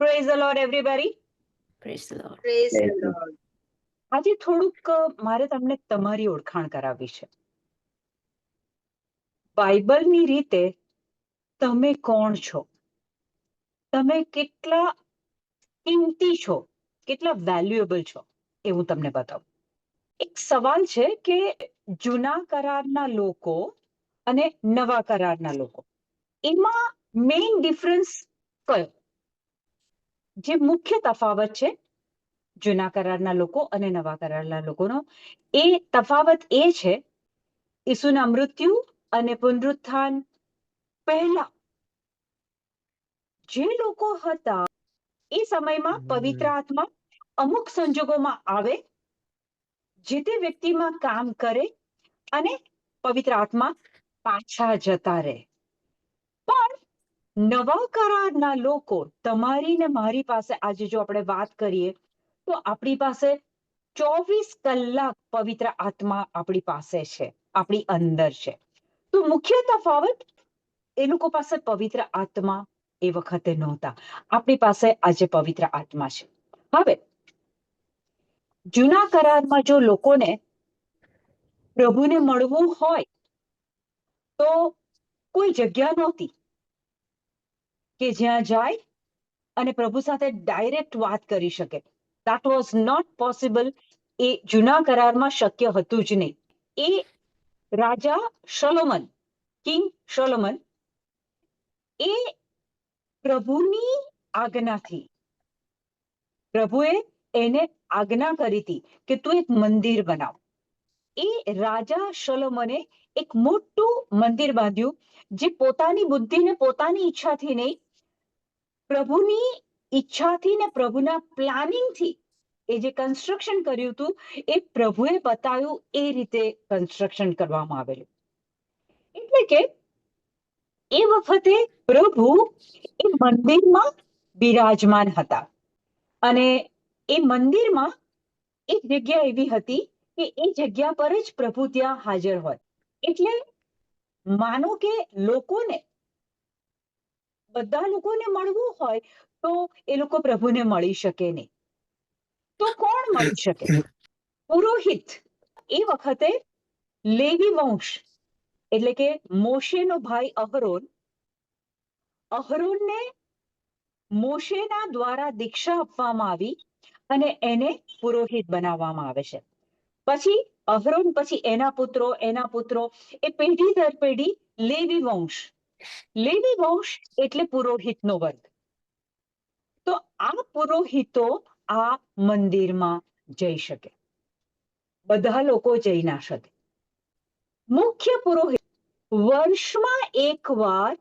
Praise the lord everybody praise the lord Praise the Praise આજે થોડુંક મારે તમને તમારી ઓળખાણ કરાવવી છે. બાઇબલની રીતે તમે કોણ છો? તમે કેટલા કિંમતી છો? કેટલા વેલ્યુએબલ છો? એ હું તમને બતાવું. એક સવાલ છે કે જૂના કરારના લોકો અને નવા કરારના લોકો એમાં મેઇન ડિફરન્સ કયો? જે મુખ્ય તફાવત છે જૂના કરારના લોકો અને નવા કરારના લોકોનો એ તફાવત એ છે ઈસુના મૃત્યુ અને પુનરુત્થાન પહેલા. જે લોકો હતા એ સમયમાં પવિત્ર આત્મા અમુક સંજોગોમાં આવે જે તે વ્યક્તિમાં કામ કરે અને પવિત્ર આત્મા પાછા જતા રહે. નવા કરારના લોકો તમારી ને મારી પાસે આજે જો આપણે વાત કરીએ, તો આપણી પાસે ચોવીસ કલાક પવિત્ર આત્મા આપણી પાસે છે, આપણી અંદર છે. તો મુખ્ય તફાવત, એ લોકો પાસે પવિત્ર આત્મા એ વખતે નહોતા. આપણી પાસે આજે પવિત્ર આત્મા છે. હવે, જૂના કરારમાં જો લોકોને પ્રભુને મળવું હોય, તો કોઈ જગ્યા નહોતી. કે જ્યાં જાય અને પ્રભુ સાથે ડાયરેક્ટ વાત કરી શકે. That was not possible. એ જૂના કરારમાં શક્ય હતું જ નહીં. એ રાજા શલોમન કિંગ શલોમન એ પ્રભુની આજ્ઞાથી, પ્રભુએ એને આજ્ઞા કરી હતી કે તું એક મંદિર બનાવ. એ રાજા શલોમને એક મોટું મંદિર બાંધ્યું, જે પોતાની બુદ્ધિ ને પોતાની ઈચ્છાથી નહીં પ્રભુની ઈચ્છાથી ને પ્રભુના પ્લાનિંગથી એ જે કન્સ્ટ્રક્શન કર્યું હતું, એ પ્રભુએ બતાવ્યું એ રીતે કન્સ્ટ્રક્શન કરવામાં આવેલું. એટલે કે એ વખતે પ્રભુ એ મંદિરમાં બિરાજમાન હતા. અને એ મંદિરમાં એક જગ્યા એવી હતી કે એ જગ્યા પર જ પ્રભુ ત્યાં હાજર હોય. એટલે માનો કે લોકોને બધા લોકોને મળવું હોય તો એ લોકો પ્રભુને મળી શકે નહીં. તો કોણ મળી શકે? પુરોહિત. એ વખતે લેવી વંશ, એટલે કે મોશેનો ભાઈ અહરોન, અહરોનને મોશેના દ્વારા દીક્ષા આપવામાં આવી અને એને પુરોહિત બનાવવામાં આવે છે. પછી અહરોન, પછી એના પુત્રો એના પુત્રો, એ પેઢી દર પેઢી લેવી વંશ લેવી વંશ એટલે પુરોહિતનો વર્ગ. તો આ પુરોહિતો આ મંદિરમાં જઈ શકે. બધા લોકો જઈ ના શકે. મુખ્ય પુરોહિત વર્ષમાં એકવાર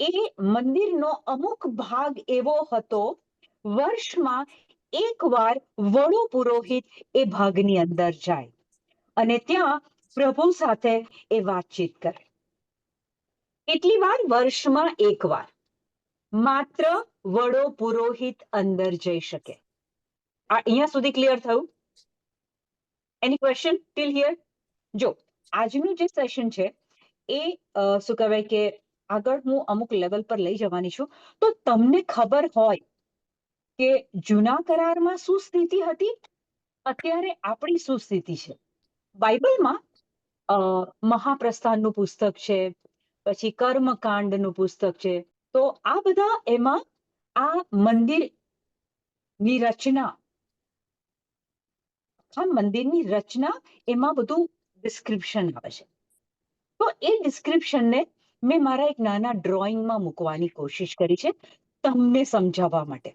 એ મંદિરનો અમુક ભાગ એવો હતો, વર્ષમાં એકવાર વડો પુરોહિત એ ભાગની અંદર જાય અને ત્યાં પ્રભુ સાથે એ વાતચીત કરે. કેટલી વાર? વર્ષમાં એકવાર માત્ર વડો પુરોહિત અંદર જઈ શકે. આ અહીંયા સુધી ક્લિયર થયું? એની ક્વેશ્ચન ટીલ હિયર જો, આજનું જે સેશન છે, એ શું કહેવાય કે આગળ હું અમુક લેવલ પર લઈ જવાની છું. તો તમને ખબર હોય કે જૂના કરારમાં શું સ્થિતિ હતી? અત્યારે આપણી શું સ્થિતિ છે? બાઇબલમાં મહાપ્રસ્થાનનું પુસ્તક છે પછી કર્મકાંડનું પુસ્તક છે. તો આ બધા એમાં આ મંદિરની રચના, આ મંદિરની રચના એમાં બધું ડિસ્ક્રિપ્શન આવે છે. તો એ ડિસ્ક્રિપ્શનને મેં મારા એક નાના ડ્રોઈંગમાં મૂકવાની કોશિશ કરી છે તમને સમજાવવા માટે.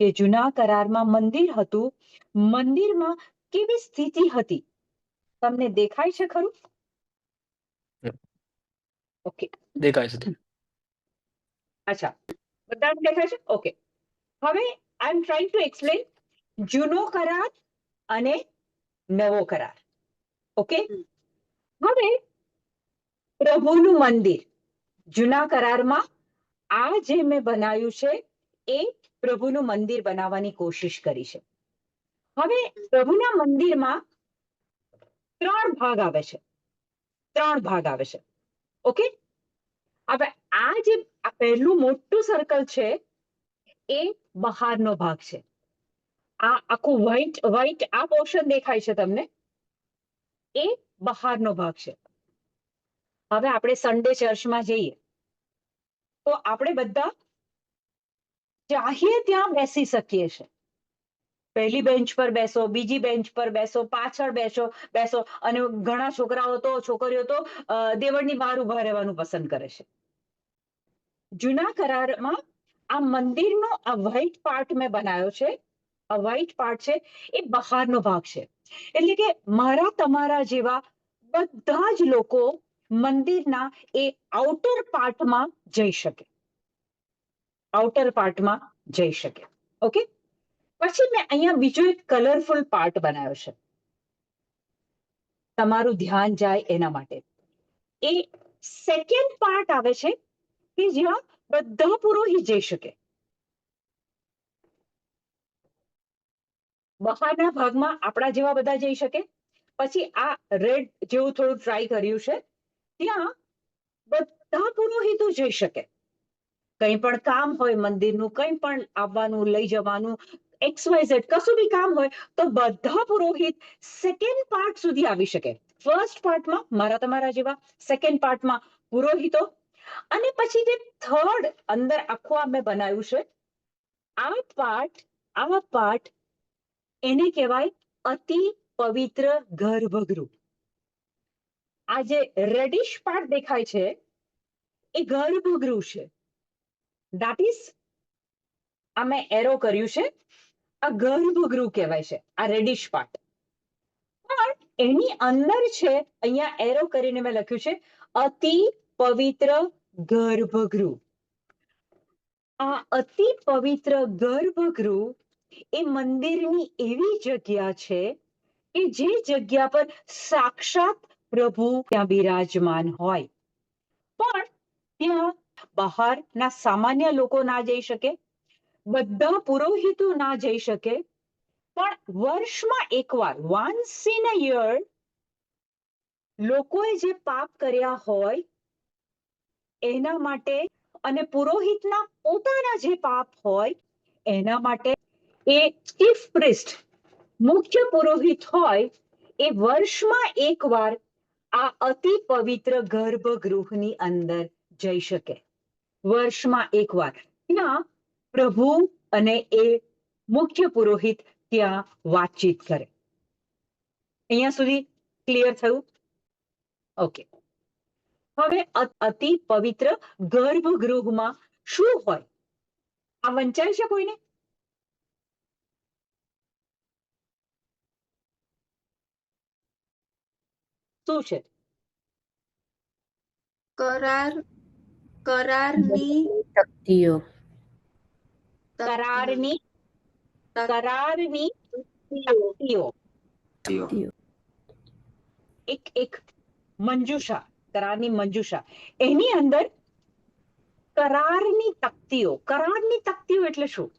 કે જૂના કરારમાં મંદિર હતું. મંદિરમાં કેવી સ્થિતિ હતી? તમને દેખાય છે ખરું. ઓકે દેખાય છે. અચ્છા. બધાને દેખાય છે? ઓકે હવે I am trying to explain જૂનો કરાર અને નવો કરાર. ઓકે હવે પ્રભુનું મંદિર. જૂના કરારમાં આ જે મેં બનાવ્યું છે એ પ્રભુનું મંદિર બનાવવાની કોશિશ કરી છે. હવે પ્રભુના મંદિરમાં ત્રણ ભાગ આવે છે. ત્રણ ભાગ આવે છે. ઓકે? હવે આ જે પહેલું મોટું સર્કલ છે, એ બહારનો ભાગ છે. આ આખું વ્હાઈટ વ્હાઈટ આ પોર્શન દેખાય છે તમને. એ બહારનો ભાગ છે. હવે આપણે સન્ડે ચર્ચમાં જઈએ. તો આપણે બધા ચાહીએ ત્યાં બેસી શકીએ છે. પહેલી બેન્ચ પર બેસો, બીજી બેન્ચ પર બેસો, પાછળ બેસો બેસો. અને ઘણા છોકરાઓ તો, છોકરીઓ તો દેવળની બહાર ઊભા રહેવાનું પસંદ કરે છે. જૂના કરારમાં આ મંદિરનો આ વ્હાઈટ પાર્ટ મેં બનાવ્યો છે. આ વ્હાઈટ પાર્ટ છે, એ બહારનો ભાગ છે. એટલે કે મારા તમારા જેવા બધા જ લોકો મંદિરના એ આઉટર પાર્ટમાં જઈ શકે. આઉટર પાર્ટમાં જઈ શકે. ઓકે પછી મેં અહીંયા બીજો એક કલરફુલ પાર્ટ બનાવ્યો છે. તમારું ધ્યાન જાય એના માટે. એ સેકન્ડ પાર્ટ આવે છે કે જ્યાં બધા પુરોહિત જઈ શકે. બહારના ભાગમાં આપણા જેવા બધા જઈ શકે. પછી આ રેડ જેવું થોડું ટ્રાય કર્યું છે, ત્યાં બધા પુરોહિતો જઈ શકે. કંઈ પણ કામ હોય મંદિરનું, કંઈ પણ આવવાનું, લઈ જવાનું એક્સ વાય ઝેડ કશું બી કામ હોય તો બધા પુરોહિત સેકન્ડ પાર્ટ સુધી આવી શકે. ફર્સ્ટ પાર્ટમાં મારા તમારા જેવા સેકન્ડ પાર્ટમાં પુરોહિતો અને પછી જે થર્ડ અંદર આખું આ મેં બનાવ્યું છે આ પાર્ટ આ પાર્ટ એને કહેવાય અતિ પવિત્ર ગર્ભગૃહ. આ જે રેડિશ પાર્ટ દેખાય છે, એ ગર્ભગૃહ છે. દેટ ઇઝ આ મેં એરો કર્યું છે. આ ગર્ભગૃહ કહેવાય છે, આ રેડિશ પાર્ટ પણ એની અંદર છે, અહીંયા એરો કરીને મેં લખ્યું છે, અતિ પવિત્ર ગર્ભગૃહ. આ અતિ પવિત્ર ગર્ભગૃહ એ મંદિરની એવી જગ્યા છે કે જે જગ્યા પર સાક્ષાત પ્રભુ ત્યાં બિરાજમાન હોય. પણ ત્યાં બહારના સામાન્ય લોકો ના જઈ શકે બધા પુરોહિતો ના જઈ શકે. પણ વર્ષમાં એકવાર વન્સ ઇન અ યર લોકોએ જે પાપ કર્યા હોય, એના માટે અને પુરોહિતના પોતાના જે પાપ હોય, એના માટે એ ચીફ પ્રિસ્ટ મુખ્ય પુરોહિત હોય, એ વર્ષમાં એકવાર આ અતિ પવિત્ર ગર્ભગૃહની અંદર જઈ શકે. વર્ષમાં એકવાર. ત્યાં પ્રભુ અને એ મુખ્ય પુરોહિત ત્યાં વાતચીત કરે. અહીંયા સુધી ક્લિયર થયું? ઓકે હવે અતિ પવિત્ર ગર્ભગૃહમાં શું હોય? આ વંચાય છે કોઈને? શું છે? કરાર કરારની શક્તિઓ. કરારની કરારની શક્તિઓ એક એક મંજુષા કરારની મંજુષા એની અંદર કરારની તકતીઓ કરારની તકતીઓ એટલે શું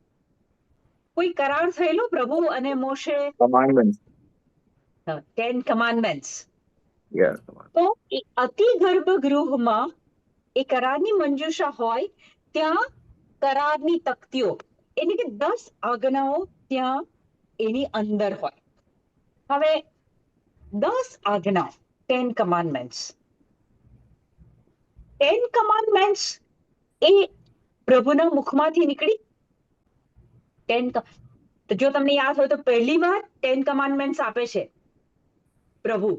કોઈ કરાર થયેલો પ્રભુ અને મોશે. ટેન કમાન્ડમેન્ટ્સ તો એ અતિ ગર્ભગૃહમાં એ કરારની મંજુષા હોય ત્યાં કરારની તક્તિઓ એટલે કે દસ આજ્ઞાઓ ત્યાં એની અંદર હોય હવે દસ આજ્ઞા ટેન કમાન્ડમેન્ટ્સ ટેન કમાન્ડમેન્ટ્સ એ પ્રભુના મુખમાંથી નીકળી ટેન તો જો તમને યાદ હોય તો પહેલી વાર ટેન કમાન્ડમેન્ટ્સ આપે છે પ્રભુ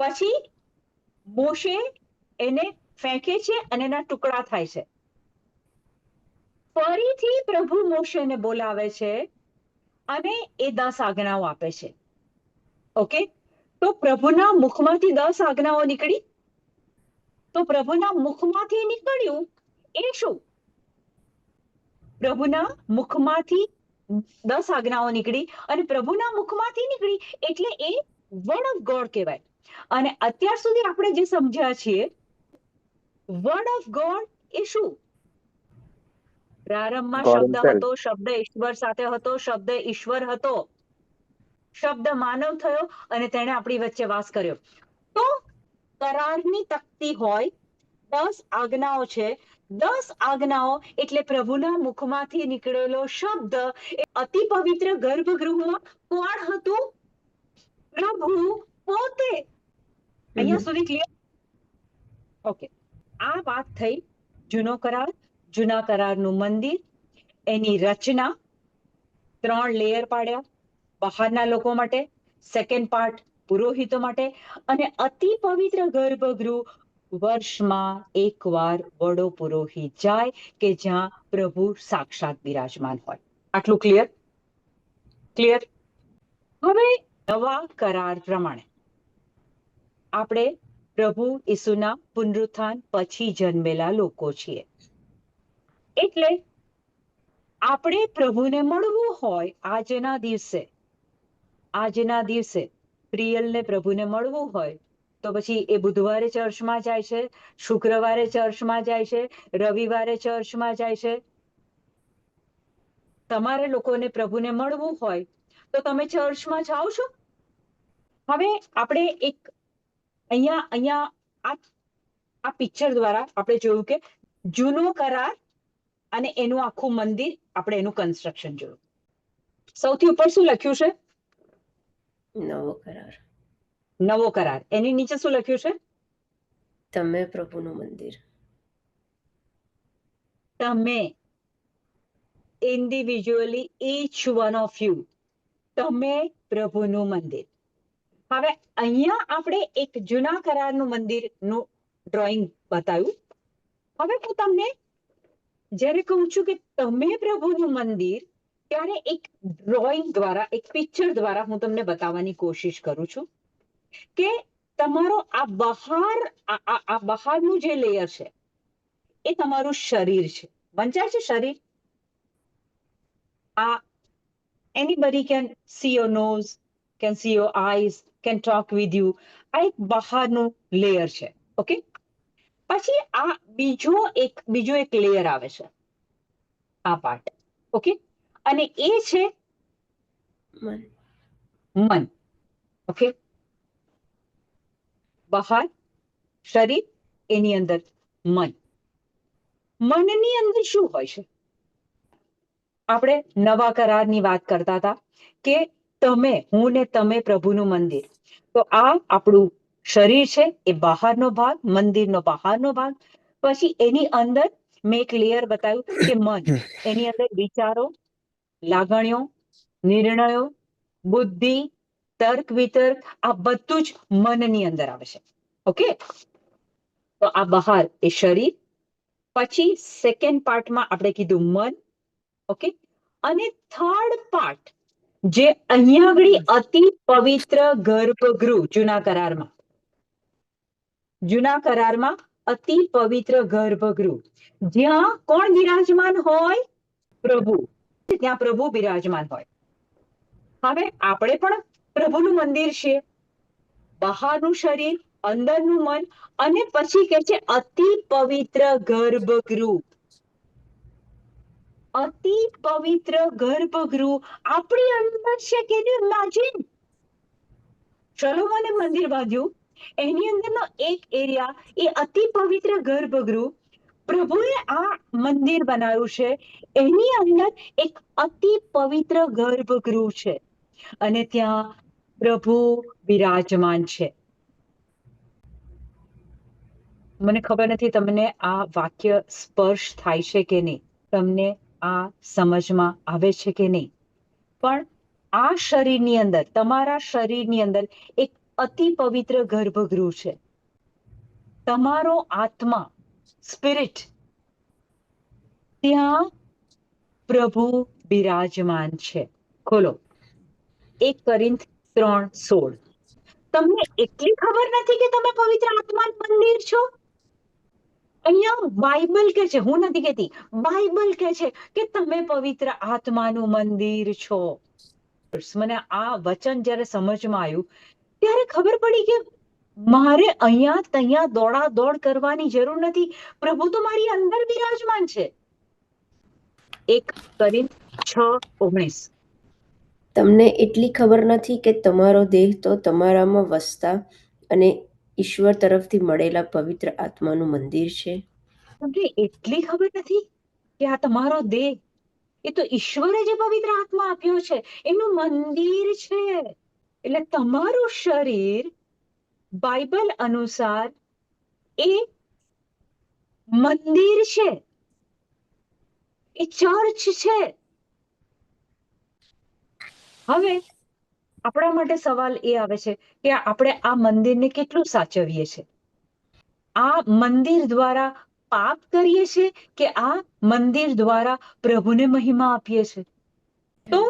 પછી મોશે એને ફેંકે છે અને એના ટુકડા થાય છે ફરીથી પ્રભુ મોશેને બોલાવે છે અને એ દસ આજ્ઞાઓ આપે છે. ઓકે? તો પ્રભુના મુખમાંથી દસ આજ્ઞાઓ નીકળી? તો પ્રભુના મુખમાંથી નીકળ્યું એ શું? પ્રભુના મુખમાંથી દસ આજ્ઞાઓ નીકળી અને પ્રભુના મુખમાંથી નીકળી એટલે એ વર્ડ ઓફ ગોડ કહેવાય. અને અત્યાર સુધી આપણે જે સમજ્યા છીએ વર્ડ ઓફ ગોડ એ શું? પ્રારંભમાં શબ્દ હતો શબ્દ ઈશ્વર સાથે હતો શબ્દ ઈશ્વર હતો. શબ્દ માનવ થયો અને તેણે આપણી વચ્ચે વાસ કર્યો. તો કરારની તકતી હોય દસ આજ્ઞાઓ છે. દસ આજ્ઞાઓ એટલે પ્રભુના મુખમાંથી નીકળેલો શબ્દ એ અતિ પવિત્ર ગર્ભગૃહમાં કોણ હતું? પ્રભુ પોતે. અહીંયા સુધી ક્લિયર ઓકે આ વાત થઈ જૂનો કરાર જૂના કરારનું મંદિર, એની રચના, ત્રણ લેયર પાડ્યા બહારના લોકો માટે સેકન્ડ પાર્ટ પુરોહિતો માટે અને અતિ પવિત્ર ગર્ભગૃહ વર્ષમાં એકવાર વડો પુરોહિત જાય કે જ્યાં પ્રભુ સાક્ષાત બિરાજમાન હોય. આટલું ક્લિયર ક્લિયર હવે નવા કરાર પ્રમાણે આપણે પ્રભુ ઈસુના પુનરુત્થાન પછી જન્મેલા લોકો છીએ. એટલે આપણે પ્રભુને મળવું હોય આજના દિવસે આજના દિવસે પ્રિયલને પ્રભુને મળવું હોય તો પછી એ બુધવારે ચર્ચમાં જાય છે, શુક્રવારે ચર્ચમાં જાય છે, રવિવારે ચર્ચમાં જાય છે. તમારે લોકોને પ્રભુને મળવું હોય તો તમે ચર્ચમાં જાઓ છો? હવે આપણે એક અહીંયા અહીંયા આ આ પિક્ચર દ્વારા આપણે જોયું કે જૂનો કરાર અને એનું આખું મંદિર આપણે એનું કન્સ્ટ્રક્શન જોયું. સૌથી ઉપર શું લખ્યું છે? નવો કરાર. નવો કરાર. એની નીચે શું લખ્યું છે? તમે પ્રભુનું મંદિર. તમે individually each one of you તમે પ્રભુનું મંદિર. હવે અહીંયા આપણે એક જૂના કરારનું મંદિરનું ડ્રોઈંગ બતાવ્યું. હવે હું તમને જ્યારે કહું છું કે તમે પ્રભુનું મંદિર, ત્યારે એક ડ્રોઈંગ દ્વારા, એક પિક્ચર દ્વારા હું તમને બતાવવાની કોશિશ કરું છું કે તમારો આ બહાર, આ બહારનું જે લેયર છે, એ તમારું શરીર છે. વંચાય છે શરીર? આ anybody can see your nose can see your eyes can talk with you આ એક બહારનું લેયર છે. ઓકે પછી આ બીજો એક બીજો એક લેયર આવે છે. આ પાર્ટ ઓકે અને એ છે મન. મન. ઓકે બહાર શરીર એની અંદર મન. મનની અંદર શું હોય છે? આપણે નવા કરારની વાત કરતા હતા કે તમે હું ને તમે પ્રભુનું મંદિર. તો આ આપણું શરીર છે એ બહારનો ભાગ, મંદિરનો બહારનો ભાગ. પછી એની અંદર મેં એક લેયર બતાવ્યું કે મન. એની અંદર વિચારો, લાગણીઓ, નિર્ણયો, બુદ્ધિ, તર્ક, વિતર્ક, આ બધું જ મનની અંદર આવે છે. ઓકે? તો આ બહાર એ શરીર, પછી સેકન્ડ પાર્ટમાં આપણે કીધું મન. ઓકે? અને થર્ડ પાર્ટ જે અહીંયા આગળ અતિ પવિત્ર ગર્ભગૃહ, જૂના કરારમાં. જૂના કરારમાં અતિ પવિત્ર ગર્ભગૃહ. જ્યાં કોણ બિરાજમાન હોય? પ્રભુ. ત્યાં પ્રભુ બિરાજમાન હોય. હવે આપણે પણ પ્રભુનું મંદિર છે. બહારનું શરીર, અંદરનું મન અને પછી કે છે અતિ પવિત્ર ગર્ભગૃહ. અતિ પવિત્ર ગર્ભગૃહ આપણી અંદર છે કે ઇમેજિન મને મંદિર બાંધ્યું. એની અંદરનો એક એરિયા એ અતિ પવિત્ર ગર્ભગૃહ. પ્રભુએ આ મંદિર બનાવ્યું છે. એની અંદર એક અતિ પવિત્ર ગર્ભગૃહ છે. અને ત્યાં પ્રભુ બિરાજમાન છે. મને ખબર નથી તમને આ વાક્ય સ્પર્શ થાય છે કે નહીં. તમને આ સમજમાં આવે છે કે નહીં. પણ આ શરીરની અંદર, તમારા શરીરની અંદર એક અતિ પવિત્ર ગર્ભગૃહ છે. તમારો આત્મા સ્પિરિટ ત્યાં પ્રભુ બિરાજમાન છે. ખોલો. એક કરિંથ ત્રણ સોળ. તમને એટલી ખબર નથી કે તમે પવિત્ર આત્માનું મંદિર છો? અહીંયા બાઇબલ કે છે, હું નથી કહેતી, બાઇબલ કે છે કે તમે પવિત્ર આત્માનું મંદિર છો. મને આ વચન જ્યારે સમજમાં આવ્યું ત્યારે ખબર પડી કે મારે અહીંયા ત્યાં દોડા દોડ કરવાની જરૂર નથી. પ્રભુ તો મારી અંદર બિરાજમાન છે. એક કરિંથ છ ઓગણીસ. તમને એટલી ખબર નથી કે તમારો દેહ તો તમારામાં વસતા અને ઈશ્વર તરફથી મળેલા પવિત્ર આત્માનું મંદિર છે? તમને એટલી ખબર નથી કે આ તમારો દેહ એ તો ઈશ્વરે જે પવિત્ર આત્મા આપ્યો છે? એનું મંદિર છે. એટલે તમારું શરીર બાઇબલ અનુસાર એ મંદિર છે. એ ચર્ચ છે. હવે આપણા માટે સવાલ એ આવે છે કે આપણે આ મંદિરને કેટલું સાચવીએ છે? આ મંદિર દ્વારા પાપ કરીએ છે કે આ મંદિર દ્વારા પ્રભુને મહિમા આપીએ છે? તો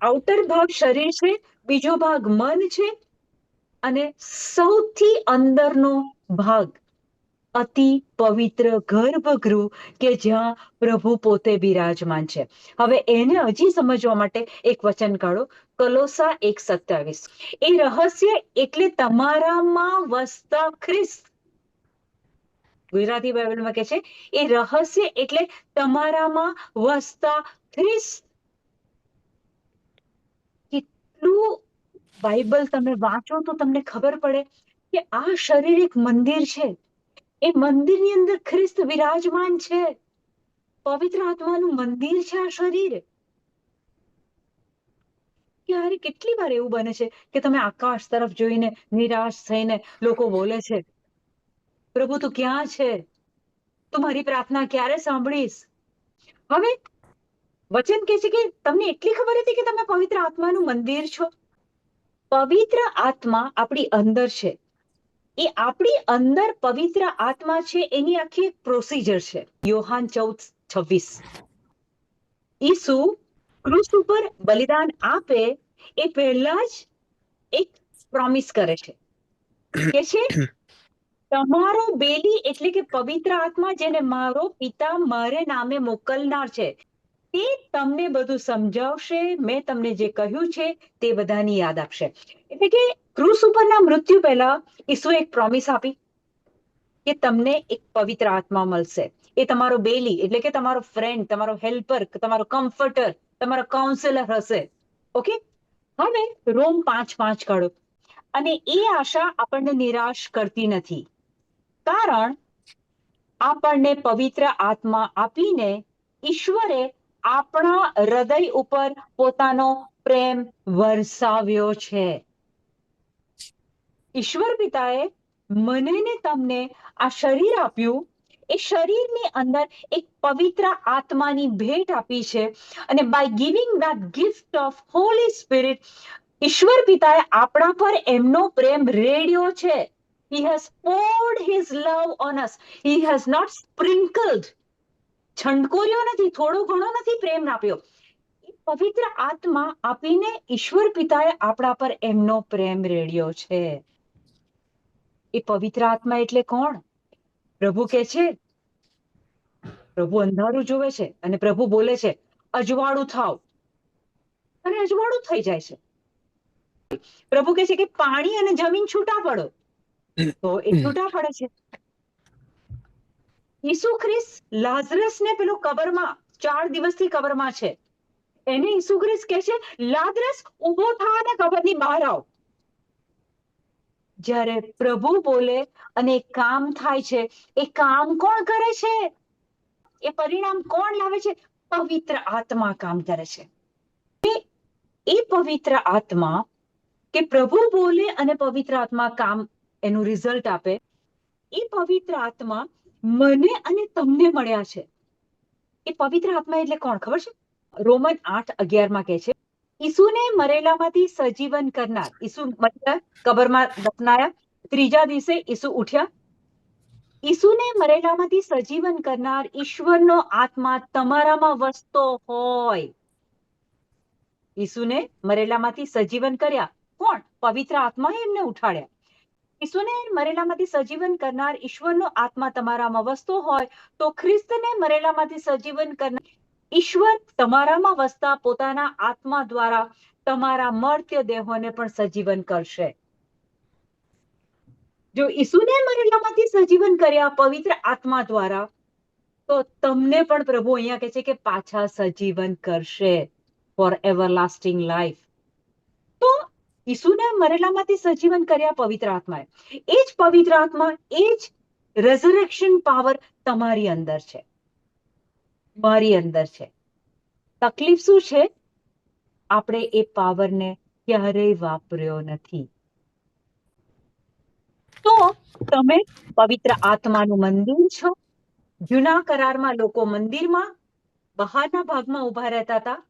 આઉટર ભાગ શરીર છે બીજો ભાગ મન છે અને સૌથી અંદરનો ભાગ અતિ પવિત્ર ગર્ભગૃહ કે જ્યાં પ્રભુ પોતે બિરાજમાન છે. હવે એને હજી સમજવા માટે એક વચન કાઢો. કલોસા એક સત્યાવીસ. એ રહસ્ય એટલે તમારામાં વસતા ખ્રિસ્ત. ગુજરાતી બાઇબલમાં કે છે, એ રહસ્ય એટલે તમારામાં વસતા ખ્રિસ્ત. કેટલું બાઇબલ તમે વાંચો તો તમને ખબર પડે કે આ શરીર એક મંદિર છે. એ મંદિરની અંદર ખ્રિસ્ત વિરાજમાન છે. પવિત્ર આત્માનું મંદિર છે આ શરીર. ક્યારે કેટલી વાર એવું બને છે કે તમે આકાશ તરફ જોઈને નિરાશ થઈને લોકો બોલે છે, પ્રભુ તું ક્યાં છે? તું મારી પ્રાર્થના ક્યારે સાંભળીશ? હવે વચન કહે છે કે તમને એટલી ખબર હતી કે તમે પવિત્ર આત્માનું મંદિર છો? પવિત્ર આત્મા આપણી અંદર છે. એ આપણી અંદર પવિત્ર આત્મા છે એની આખી એક પ્રોસિજર છે. યોહાન ચૌદ છવ્વીસ. ઈસુ ક્રુસ ઉપર બલિદાન આપે એ પહેલા જ એક પ્રોમિસ કરે છે. કે છે, તમારો બેલી એટલે કે પવિત્ર આત્મા જેને મારો પિતા મારે નામે મોકલનાર છે તે તમને બધું સમજાવશે, મેં તમને જે કહ્યું છે તે બધાની યાદ આપશે. એટલે કે ક્રુસ ઉપરના મૃત્યુ પહેલા ઈસુએ એક પ્રોમિસ આપી કે તમને એક પવિત્ર આત્મા મળશે. એ તમારો બેલી, એટલે કે તમારો ફ્રેન્ડ તમારો હેલ્પર તમારો કમ્ફર્ટર તમારો કાઉન્સિલર હશે. ઓકે હવે રોમ પાંચ પાંચ કાઢો. અને એ આશા આપણને નિરાશ કરતી નથી. કારણ આપણને પવિત્ર આત્મા આપીને ઈશ્વરે આપણા હૃદય ઉપર પોતાનો પ્રેમ વરસાવ્યો છે. ઈશ્વર પિતાએ મને ને તમને આ શરીર આપ્યું. એ શરીરની અંદર એક પવિત્ર આત્માની ભેટ આપી છે અને by giving that gift of holy spirit ઈશ્વર પિતાએ આપણા પર એમનો પ્રેમ રેડ્યો છે. He has poured his love on us he has not sprinkled છંટકોર્યો નથી, થોડો ઘણો નથી પ્રેમ આપ્યો પવિત્ર આત્મા આપીને ઈશ્વર પિતાએ આપણા પર એમનો પ્રેમ રેડ્યો છે. એ પવિત્ર આત્મા એટલે કોણ? પ્રભુ કે છે? પ્રભુ અંધારું જોવે છે અને પ્રભુ બોલે છે, અજવાળું થાવ. અને અજવાળું થઈ જાય છે. પ્રભુ કે છે કે પાણી અને જમીન છૂટા પડો. તો એ છૂટા પડે છે. ઈસુ ખ્રિસ્ત લાઝરસ ને પેલો કબરમાં, ચાર દિવસથી કબરમાં છે. એને ઈસુ ખ્રિસ્ત કહે છે, લાઝરસ ઊભો થા અને કબરની બહાર આવ. જ્યારે પ્રભુ બોલે, અને કામ થાય છે, એ કામ કોણ કરે છે? એ પરિણામ કોણ લાવે છે? પવિત્ર આત્મા કામ કરે છે. એ પવિત્ર આત્મા કે પ્રભુ બોલે અને પવિત્ર આત્મા કામ એનું રિઝલ્ટ આપે, એ પવિત્ર આત્મા મને અને તમને મળ્યા છે. એ પવિત્ર આત્મા એટલે કોણ? ખબર છે? રોમન આઠ અગિયારમાં કહે છે, ઈસુને મરેલામાંથી સજીવન કરનાર. ઈસુ મર્યા કબરમાં દફનાયા. ત્રીજા દિવસે ઈસુ ઉઠ્યા. ઈસુને મરેલામાંથી સજીવન કરનાર ઈશ્વરનો આત્મા તમારામાં વસતો હોય. ઈસુને મરેલામાંથી સજીવન કર્યા. કોણ? પવિત્ર આત્માએ એમને ઉઠાડ્યા. ઈસુને મરેલામાંથી સજીવન કરનાર ઈશ્વરનો આત્મા તમારામાં વસતો હોય તો ખ્રિસ્તને મરેલામાંથી સજીવન કરનાર ઈશ્વર તમારામાં વસતા પોતાના આત્મા દ્વારા તમારા મર્ત્ય દેહોને પણ સજીવન કરશે. જો ઈસુને મરેલામાંથી સજીવન કર્યા પવિત્ર આત્મા દ્વારા, તો તમને પણ પ્રભુ અહીંયા કહે છે કે પાછા સજીવન કરશે. ફોર એવરલાસ્ટિંગ લાઈફ તો ઈસુને મરેલામાંથી સજીવન કર્યા પવિત્ર આત્માએ. એ જ પવિત્ર આત્મા, એ જ રેઝરેક્શન પાવર તમારી અંદર છે. મારી અંદર છે. તકલીફ શું છે? આપણે એ પાવરને ક્યારેય વાપર્યો નથી. તો તમે પવિત્ર આત્માનું મંદિર છો. જૂના કરારમાં લોકો મંદિરમાં, બહારના ભાગમાં ઊભા રહેતા હતા.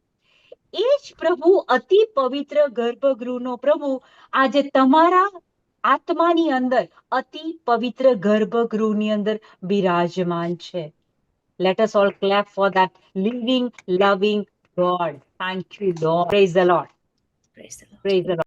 એ જ પ્રભુ અતિ પવિત્ર ગર્ભગૃહનો પ્રભુ આજે તમારા આત્માની અંદર અતિ પવિત્ર ગર્ભગૃહની અંદર બિરાજમાન છે let for that living loving god thank you lord praise the lord Praise the Lord. praise the lord